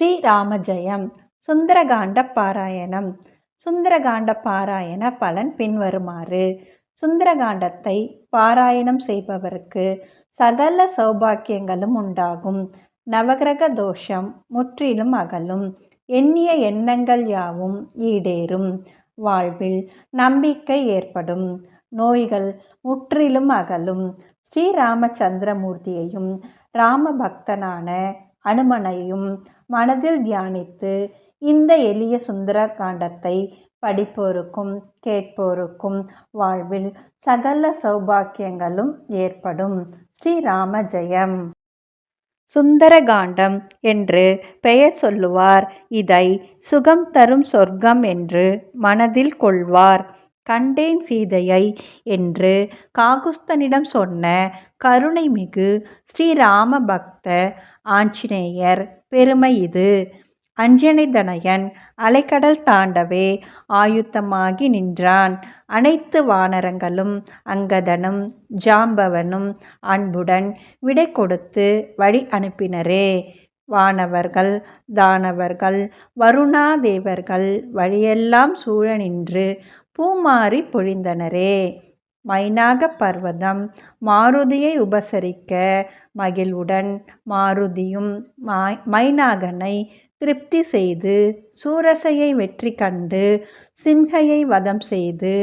ஸ்ரீராம ஜெயம் சுந்தரகாண்ட பாராயணம் சுந்தரகாண்ட பாராயண பலன் பின்வருமாறு. சுந்தரகாண்டத்தை பாராயணம் செய்பவருக்கு சகல சௌபாக்கியங்களும் உண்டாகும். நவகிரக தோஷம் முற்றிலும் அகலும். எண்ணிய எண்ணங்கள் யாவும் ஈடேறும். வாழ்வில் நம்பிக்கை ஏற்படும். நோய்கள் முற்றிலும் அகலும். ஸ்ரீராமச்சந்திரமூர்த்தியையும் ராம பக்தனான அனுமனையும் மனதில் தியானித்து இந்த எளிய சுந்தர காண்டத்தை படிப்போருக்கும் கேட்போருக்கும் வாழ்வில் சகல சௌபாக்கியங்களும் ஏற்படும். ஸ்ரீராம ஜெயம் சுந்தரகாண்டம் என்று பெயர் சொல்லுவார். இதை சுகம் தரும் சொர்க்கம் என்று மனதில் கொள்வார். கண்டேன் சீதையை என்று காகுஸ்தனிடம் சொன்ன கருணைமிகு ஸ்ரீராம பக்த ஆஞ்சநேயர் பெருமை இது. அஞ்சனைதனயன் அலைக்கடல் தாண்டவே ஆயுத்தமாகி நின்றான். அனைத்து வானரங்களும் அங்கதனும் ஜாம்பவனும் அன்புடன் விடை கொடுத்து வழி அனுப்பினரே. வானவர்கள் தானவர்கள் வருணாதேவர்கள் வழியெல்லாம் சூழ நின்று பூமாறி பொழிந்தனரே. மைனாக பர்வதம். மாருதியை உபசரிக்க மகிழ்வுடன் மாருதியும் மைனாகனை திருப்தி செய்து சூரசையை வெற்றி கண்டு சிம்ஹையை வதம் செய்து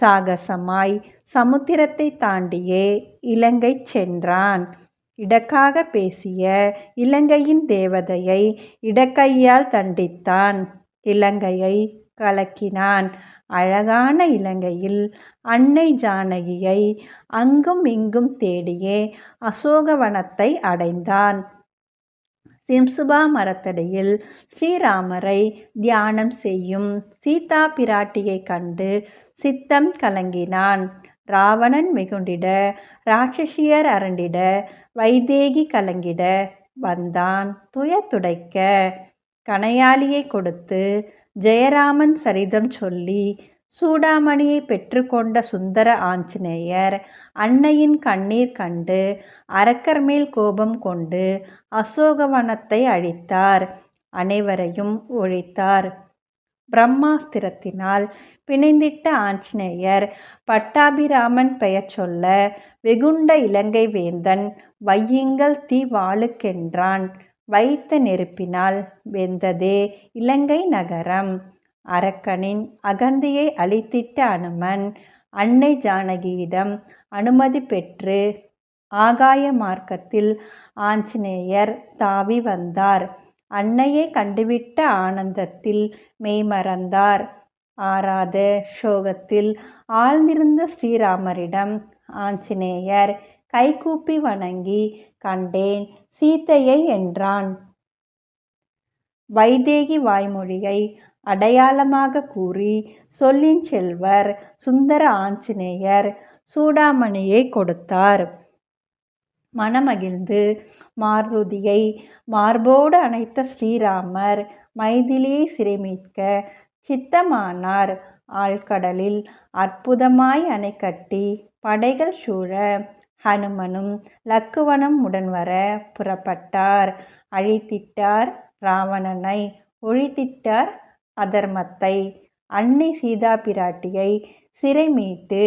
சாகசமாய் சமுத்திரத்தை தாண்டியே இலங்கை சென்றான். இடக்காக பேசிய இலங்கையின் தேவதையை இடக்கையால் தண்டித்தான். இலங்கையை கலக்கினான். அழகான இலங்கையில் அன்னை ஜானகியை அங்கும் இங்கும் தேடியே அசோகவனத்தை அடைந்தான். சிம்சுபா மரத்தடியில் ஸ்ரீராமரை தியானம் செய்யும் சீதா பிராட்டியை கண்டு சித்தம் கலங்கினான். ராவணன் மிகுண்டிட ராட்சசியர் அரண்டிட வைதேகி கலங்கிட வந்தான். துயர் துடைக்க கனையாளியை கொடுத்து ஜெயராமன் சரிதம் சொல்லி சூடாமணியை பெற்றுக்கொண்ட சுந்தர ஆஞ்சநேயர் அன்னையின் கண்ணீர் கண்டு அரக்கர் மேல் கோபம் கொண்டு அசோகவனத்தை அழித்தார் அனைவரையும் ஒழித்தார். பிரம்மாஸ்திரத்தினால் பிணைந்திட்ட ஆஞ்சநேயர் பட்டாபிராமன் பெயர் சொல்ல வெகுண்ட இலங்கை வேந்தன் வையுங்கள் தீ வாழுக்கென்றான் வைத்த நெருப்பினால் வெந்ததே இலங்கை நகரம். அரக்கனின் அகந்தியை அழித்திட்ட அனுமன் அன்னை ஜானகியிடம் அனுமதி பெற்று ஆகாய மார்க்கத்தில் ஆஞ்சநேயர் தாவி வந்தார். அன்னையை கண்டுவிட்ட ஆனந்தத்தில் மெய்மறந்தார் ஆறாத சோகத்தில் ஆழ்ந்திருந்த ஸ்ரீராமரிடம் ஆஞ்சநேயர் கைகூப்பி வணங்கி கண்டேன் சீத்தையை என்றான். வைதேகி வாய்மொழியை அடையாளமாக கூறி சொல்லின் செல்வர் சுந்தர ஆஞ்சநேயர் சூடாமணியை கொடுத்தார். மனமகிழ்ந்து மாருதியை மார்போடு அணைத்த ஸ்ரீராமர் மைதிலியை சிறைமீட்க சித்தமானார். ஆழ்கடலில் அற்புதமாய் அணை கட்டி படைகள் சூழ ஹனுமனும் லக்குவனும் உடன்வர புறப்பட்டார். அழித்திட்டார் ராவணனை ஒழித்திட்டார் அதர்மத்தை. அன்னை சீதா பிராட்டியை சிறை மீட்டு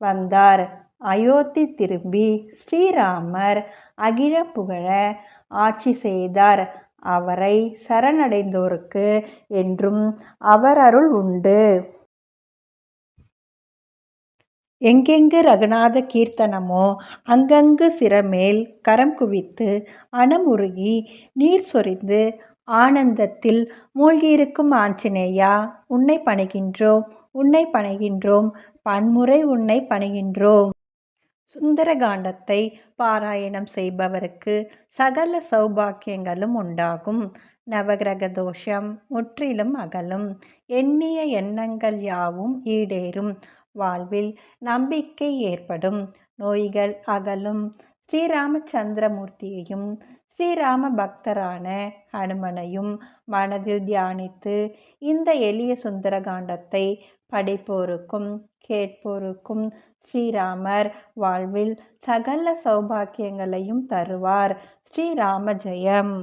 வந்தார். அயோத்தி திரும்பி ஸ்ரீராமர் அகிழ புகழ ஆட்சி செய்தார். அவரை சரணடைந்தோருக்கு என்றும் அவர் அருள் உண்டு. எங்கெங்கு ரகுநாத கீர்த்தனமோ அங்கங்கு சிரமேல் கரம் குவித்து அணமுருகி நீர் சொரிந்து ஆனந்தத்தில் மூழ்கியிருக்கும் ஆஞ்சநேயா உன்னை பணிகின்றோம் உன்னை பணிகின்றோம் பன்முறை உன்னை பணிகின்றோம். சுந்தரகாண்டத்தை பாராயணம் செய்பவருக்கு சகல சௌபாக்கியங்களும் உண்டாகும். நவகிரக தோஷம் முற்றிலும் அகலும். எண்ணிய எண்ணங்கள் யாவும் ஈடேறும். வாழ்வில் நம்பிக்கை ஏற்படும். நோய்கள் அகலும். ஸ்ரீராமச்சந்திரமூர்த்தியையும் ஸ்ரீராம பக்தரான ஹனுமனையும் மனதில் தியானித்து இந்த எளிய சுந்தரகாண்டத்தை படிப்போருக்கும் கேட்போருக்கும் ஸ்ரீராமர் வாழ்வில் சகல சௌபாக்கியங்களையும் தருவார். ஸ்ரீராம ஜெயம்.